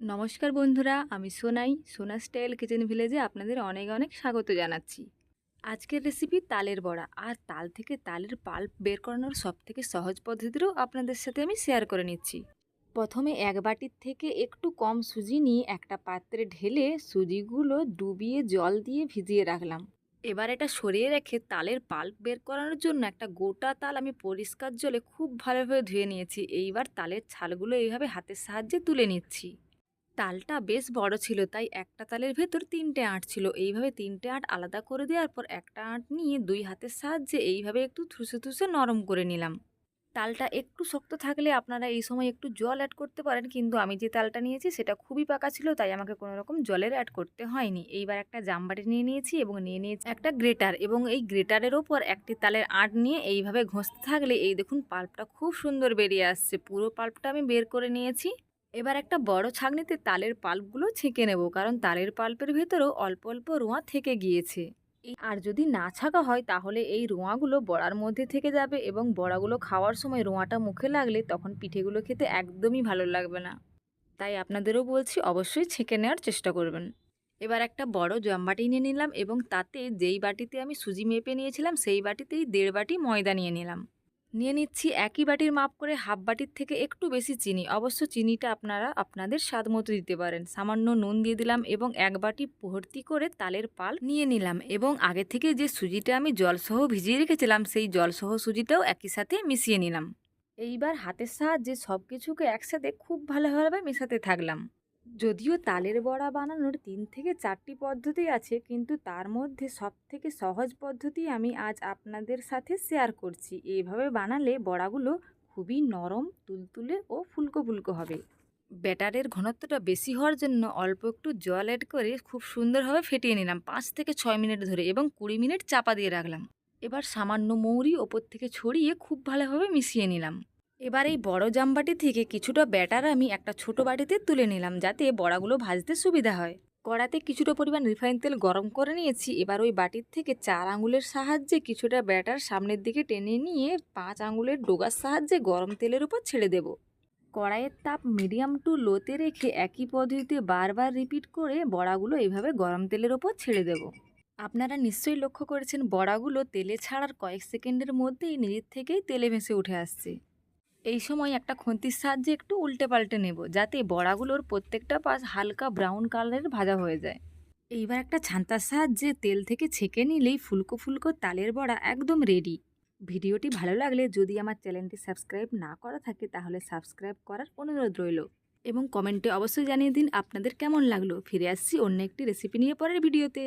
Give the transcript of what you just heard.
নমস্কার বন্ধুরা, আমি সোনাই, সোনা স্টাইল কিচেন ভিলেজে আপনাদের অনেক অনেক স্বাগত জানাচ্ছি। আজকের রেসিপি তালের বড়া, আর তাল থেকে তালের পাল্প বের করানোর সব থেকে সহজ পদ্ধতিরও আপনাদের সাথে আমি শেয়ার করে নিচ্ছি। প্রথমে এক বাটির থেকে একটু কম সুজি নিয়ে একটা পাত্রে ঢেলে সুজিগুলো ডুবিয়ে জল দিয়ে ভিজিয়ে রাখলাম। এবার এটা সরিয়ে রেখে তালের পাল্প বের করানোর জন্য একটা গোটা তাল আমি পরিষ্কার জলে খুব ভালোভাবে ধুয়ে নিয়েছি। এইবার তালের ছালগুলো এইভাবে হাতের সাহায্যে তুলে নিচ্ছি। তালটা বেশ বড় ছিল, তাই একটা তালের ভেতর তিনটে আঁট ছিল। এইভাবে তিনটে আঁট আলাদা করে দেওয়ার পর একটা আঁট নিয়ে দুই হাতের সাহায্যে এইভাবে একটু থুসে থুসে নরম করে নিলাম। তালটা একটু শক্ত থাকলে আপনারা এই সময় একটু জল অ্যাড করতে পারেন, কিন্তু আমি যে তালটা নিয়েছি সেটা খুবই পাকা ছিল, তাই আমাকে কোনো রকম জলের অ্যাড করতে হয়নি। এইবার একটা জামবাটি নিয়ে নিয়েছি এবং নিয়ে নিয়েছি একটা গ্রেটার এবং এই গ্রেটারের ওপর একটি তালের আঁট নিয়ে এইভাবে ঘষতে থাকলে এই দেখুন পাল্পটা খুব সুন্দর বেরিয়ে আসছে। পুরো পাল্পটা আমি বের করে নিয়েছি। এবার একটা বড় ছাঁকনিতে তালের পাল্পগুলো ছেঁকে নেব, কারণ তালের পাল্পের ভেতরেও অল্প অল্প রোঁয়া থেকে গিয়েছে। আর যদি না ছাঁকা হয়, তাহলে এই রোঁয়াগুলো বড়ার মধ্যে থেকে যাবে এবং বড়াগুলো খাওয়ার সময় রোঁয়াটা মুখে লাগলে তখন পিঠেগুলো খেতে একদমই ভালো লাগবে না। তাই আপনাদেরও বলছি অবশ্যই ছেঁকে নেওয়ার চেষ্টা করবেন। এবার একটা বড় জমবাটি নিয়ে নিলাম এবং তাতে যেই বাটিতে আমি সুজি মেপে নিয়েছিলাম, সেই বাটিতেই দেড় বাটি ময়দা নিয়ে নিলাম। নিয়ে নিচ্ছি একই বাটির মাপ করে হাফ বাটির থেকে একটু বেশি চিনি। অবশ্য চিনিটা আপনারা আপনাদের স্বাদ মতো দিতে পারেন। সামান্য নুন দিয়ে দিলাম এবং এক বাটি ভর্তি করে তালের পাল নিয়ে নিলাম এবং আগে থেকে যে সুজিটা আমি জলসহ ভিজিয়ে রেখেছিলাম, সেই জলসহ সুজিটাও একই সাথে মিশিয়ে নিলাম। এইবার হাতের সাহায্যে সব কিছুকে একসাথে খুব ভালোভাবে মেশাতে থাকলাম। যদিও তালের বড়া বানানোর তিন থেকে চারটি পদ্ধতি আছে, কিন্তু তার মধ্যে সব থেকে সহজ পদ্ধতি আমি আজ আপনাদের সাথে শেয়ার করছি। এইভাবে বানালে বড়াগুলো খুবই নরম, তুলতুলে ও ফুলকো ফুলকো হবে। ব্যাটারের ঘনত্বটা বেশি হওয়ার জন্য অল্প একটু জল অ্যাড করে খুব সুন্দরভাবে ফেটিয়ে নিলাম পাঁচ থেকে ছয় মিনিট ধরে এবং কুড়ি মিনিট চাপা দিয়ে রাখলাম। এবার সামান্য মৌরি ওপর থেকে ছড়িয়ে খুব ভালোভাবে মিশিয়ে নিলাম। এবার এই বড় জামবাটি থেকে কিছুটা ব্যাটার আমি একটা ছোট বাটিতে তুলে নিলাম যাতে বড়াগুলো ভাজতে সুবিধা হয়। কড়াতে কিছুটা পরিমাণ রিফাইন তেল গরম করে নিয়েছি। এবার ওই বাটির থেকে চার আঙুলের সাহায্যে কিছুটা ব্যাটার সামনের দিকে টেনে নিয়ে পাঁচ আঙুলের ডোগার সাহায্যে গরম তেলের উপর ছেড়ে দেব। কড়াইয়ের তাপ মিডিয়াম টু লোতে রেখে একই পদ্ধতিতে বারবার রিপিট করে বড়াগুলো এইভাবে গরম তেলের ওপর ছেড়ে দেব। আপনারা নিশ্চয়ই লক্ষ্য করেছেন বড়াগুলো তেলে ছাড়ার কয়েক সেকেন্ডের মধ্যেই নিজের থেকেই তেলে ভেসে উঠে আসছে। এই সময় একটা খুন্তির সাহায্যে একটু উল্টে পাল্টে নেব, যাতে বড়াগুলোর প্রত্যেকটা পাশ হালকা ব্রাউন কালারের ভাজা হয়ে যায়। এইবার একটা ছান্তার সাহায্যে তেল থেকে ছেঁকে নিলেই ফুলকো ফুলকো তালের বড়া একদম রেডি ভিডিওটি ভালো লাগলে যদি আমার চ্যানেলটি সাবস্ক্রাইব না করা থাকে, তাহলে সাবস্ক্রাইব করার অনুরোধ রইল। এবং কমেন্টে অবশ্যই জানিয়ে দিন আপনাদের কেমন লাগল। ফিরে আসছি অন্য একটি রেসিপি নিয়ে পরের ভিডিওতে